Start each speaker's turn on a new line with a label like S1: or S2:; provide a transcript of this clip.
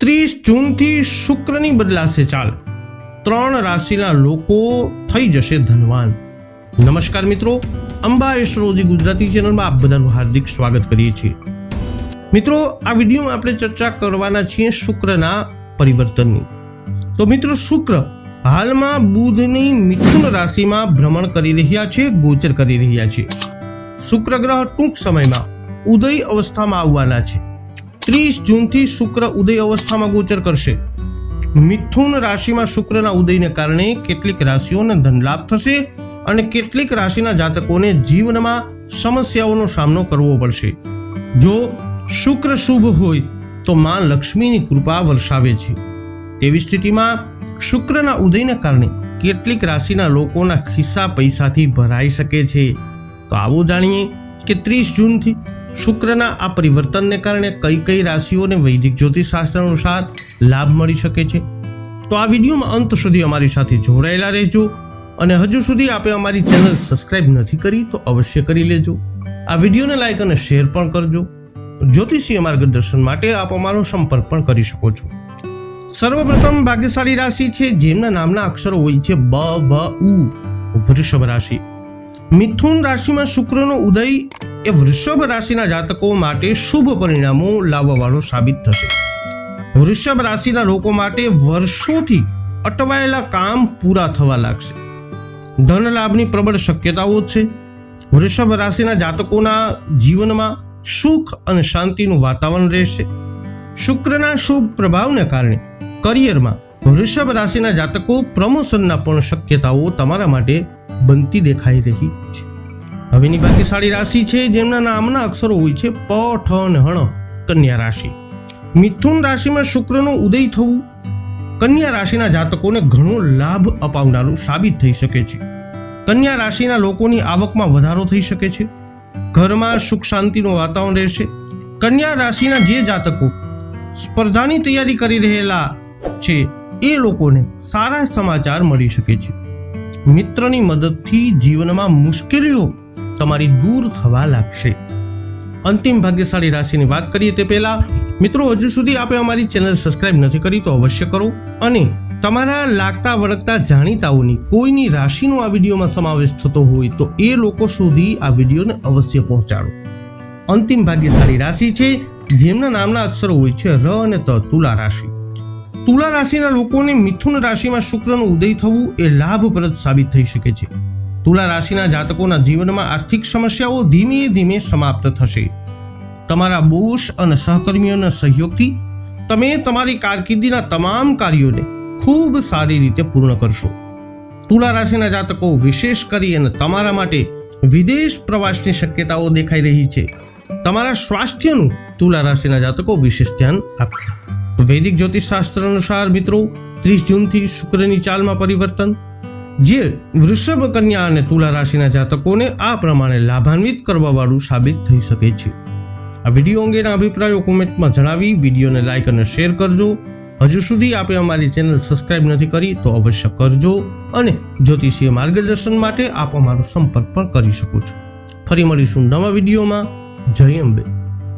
S1: ત્રીસ જૂનથી શુક્રની બદલાશે ચાલ. ત્રણ રાશિના લોકો થઈ જશે ધનવાન. નમસ્કાર મિત્રો, અંબા એસ્ટ્રોલોજી ગુજરાતી ચેનલમાં આપ બધાનું હાર્દિક સ્વાગત કરીએ છીએ. મિત્રો, આ વિડીયોમાં આપણે ચર્ચા કરવાના છીએ શુક્રના પરિવર્તનની. તો મિત્રો, શુક્ર હાલમાં બુધની મિથુન રાશિમાં ભ્રમણ કરી રહ્યા છે, ગોચર કરી રહ્યા છે. શુક્ર ગ્રહ ટૂંક સમયમાં ઉદય અવસ્થામાં આવવાના છે. ત્રીસ જૂનથી શુક્ર ઉદય અવસ્થામાં ગોચર કરશે. મિથુન રાશિમાં શુક્રના ઉદયને કારણે કેટલીક રાશિઓને ધનલાભ થશે અને કેટલીક રાશિના જાતકોને જીવનમાં સમસ્યાઓનો સામનો કરવો પડશે. જો શુક્ર શુભ હોય, તો માં લક્ષ્મીની કૃપા વર્ષાવે છે. તેવી સ્થિતિમાં શુક્રના ઉદયને કારણે કેટલીક રાશિના લોકોના ખિસ્સા પૈસાથી ભરાઈ શકે છે. તો આવો જાણીએ કે ત્રીસ જૂનથી શુક્રના આ પરિવર્તનને કારણે કઈ કઈ રાશિઓને વૈદિક જ્યોતિષશાસ્ત્ર અનુસાર લાભ મળી શકે છે? તો આ વિડીયોમાં અંત સુધી અમારી સાથે જોડાયેલા રહેજો અને હજુ સુધી આપે અમારી ચેનલ સબસ્ક્રાઇબ નથી કરી તો અવશ્ય કરી લેજો. આ વિડીયોને લાઈક અને શેર પણ કરજો. જ્યોતિષીય માર્ગદર્શન માટે આપ અમારો સંપર્ક પણ કરી શકો છો. સર્વપ્રથમ ભાગ્યશાળી રાશિ છે, જેમના નામના અક્ષરો હોય છે બ, વ, ઉ, વૃષભ રાશિ. મિથુન રાશિમાં શુક્રનો ઉદય એ વૃષભ રાશિના જાતકો માટે શુભ પરિણામો લાવવાવાળો સાબિત થશે. વૃષભ રાશિના લોકો માટે વર્ષોથી અટવાયેલા કામ પૂરા થવા લાગશે. ધન લાભની પ્રબળ શક્યતાઓ છે. વૃષભ રાશિના જાતકોના જીવનમાં સુખ અને શાંતિનું વાતાવરણ રહેશે. શુક્રના શુભ પ્રભાવને કારણે કરિયરમાં વૃષભ રાશિના જાતકો પ્રમોશનના પણ શક્યતાઓ તમારા માટે બનતી દેખાઈ રહી છે. હવેની ભાગ્યશાળી રાશિ છે, જેમના નામના અક્ષરો હોય છે, પ, ઠ અને હણ, કન્યા રાશિ. મિથુન રાશિમાં શુક્રનો ઉદય થવું કન્યા રાશિના જાતકોને ઘણો લાભ અપાવનારું સાબિત થઈ શકે છે. કન્યા રાશિના લોકોની આવકમાં વધારો થઈ શકે છે. ઘરમાં સુખ શાંતિનું વાતાવરણ રહેશે. કન્યા રાશિના જે જાતકો સ્પર્ધાની તૈયારી કરી રહેલા છે, એ લોકોને સારા સમાચાર મળી શકે છે. મિત્રની મદદથી જીવનમાં મુશ્કેલીઓ તમારી દૂર થવા લાગશે. અંતિમ ભાગ્યશાળી રાશિની વાત કરીએ તે પહેલા, મિત્રો, હજુ સુધી આપે અમારી ચેનલ સબસ્ક્રાઇબ નથી કરી તો અવશ્ય કરો અને તમારા લાગતા વળગતા જાણીતાઓની કોઈની રાશિનો આ વિડીયોમાં સમાવેશ થતો હોય તો એ લોકો સુધી આ વિડીયોને અવશ્ય પહોંચાડો. અંતિમ ભાગ્યશાળી રાશિ છે, જેમના નામના અક્ષરો હોય છે ર અને ત, તુલા રાશિ. તુલા રાશિના લોકોને મિથુન રાશિમાં શુક્રનું ઉદય થવું એ લાભપ્રદ સાબિત થઈ શકે છે. તુલા રાશિના જાતકોના જીવનમાં આર્થિક સમસ્યાઓ ધીમે ધીમે સમાપ્ત થશે. તમારા બોસ અને સહકર્મીઓના સહયોગથી તમે તમારી કારકિર્દીના તમામ કાર્યોને ખૂબ સારી રીતે પૂર્ણ કરશો. તુલા રાશિના જાતકો વિશેષ કરી અને તમારા માટે વિદેશ પ્રવાસની શક્યતાઓ દેખાઈ રહી છે. તમારા સ્વાસ્થ્યનું તુલા રાશિના જાતકો વિશેષ ધ્યાન આપશે. વૈદિક જ્યોતિષશાસ્ત્ર અનુસાર મિત્રો, ત્રીસ જૂનથી શુક્રની ચાલમાં પરિવર્તન જે વૃષભ કન્યા અને તુલા રાશિના જાતકોને આ પ્રમાણે લાભાન્વિત કરવાવાળું સાબિત થઈ શકે છે. આ વીડિયો અંગેના અભિપ્રાયો કોમેન્ટમાં જણાવી, વિડીયોને લાઈક અને શેર કરજો. હજુ સુધી આપે અમારી ચેનલ સબસ્ક્રાઇબ નથી કરી તો અવશ્ય કરજો અને જ્યોતિષીય માર્ગદર્શન માટે આપ અમારો સંપર્ક પણ કરી શકો છો. ફરી મળીશું નવા વિડીયોમાં. જય અંબે.